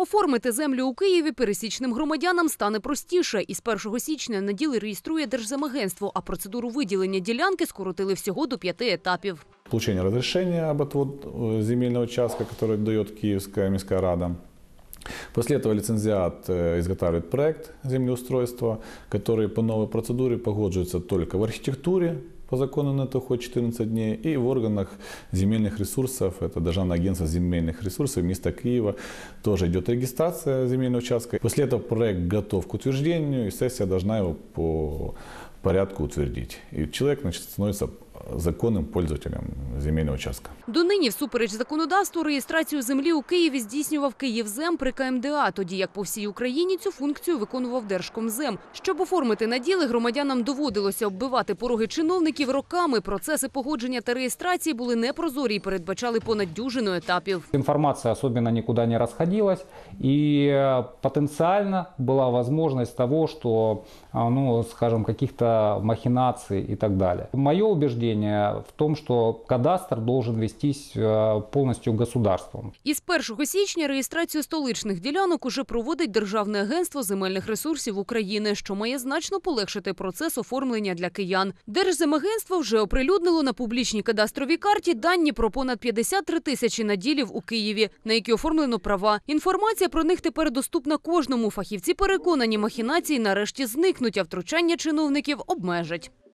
Оформити землю у Києві пересічним громадянам стане простіше. Із 1 січня на ділі реєструє Держземагентство, а процедуру виділення ділянки скоротили всього до п'яти етапів. Получение разрешения об отвод э, земельного участка, который дает Киевская міська рада. После этого лицензиат э, изготавливает проект землеустройства, который по новой процедуре погоджуется только в архитектуре, по закону на уходит 14 дней, и в органах земельных ресурсов, это Державное агентство земельных ресурсов места Киева, тоже идет регистрация земельного участка. После этого проект готов к утверждению, и сессия должна его по порядку утвердить. И человек значит, становится законным пользователем земельного участка. Донині, всупереч законодавству, реєстрацію землі у Києві здійснював Київзем при КМДА, тоді як по всій Україні цю функцію виконував Держкомзем. Щоб оформити наділи, громадянам доводилося оббивати пороги чиновників роками. Процеси погодження та реєстрації були непрозорі і передбачали понад дюжину етапів. Информация особенно никуда не расходилась, и э, потенциально была возможность того, что, а, ну, скажем, каких-то махинаций и так далее. Мое убеждение в том, что кадастр должен вестись э, полностью государством. Із 1 січня реєстрацію столичних ділянок уже проводить Державне агентство земельних ресурсів України, що має значно полегшити процес оформлення для киян. Держземагентство вже оприлюднило на публічній кадастровій карті дані про понад 53 тисячі наділів у Києві, на які оформлено права. Інформація про них тепер доступна кожному. Фахівці переконані, махінації нарешті зникнуть, а втручання чиновників обмежать.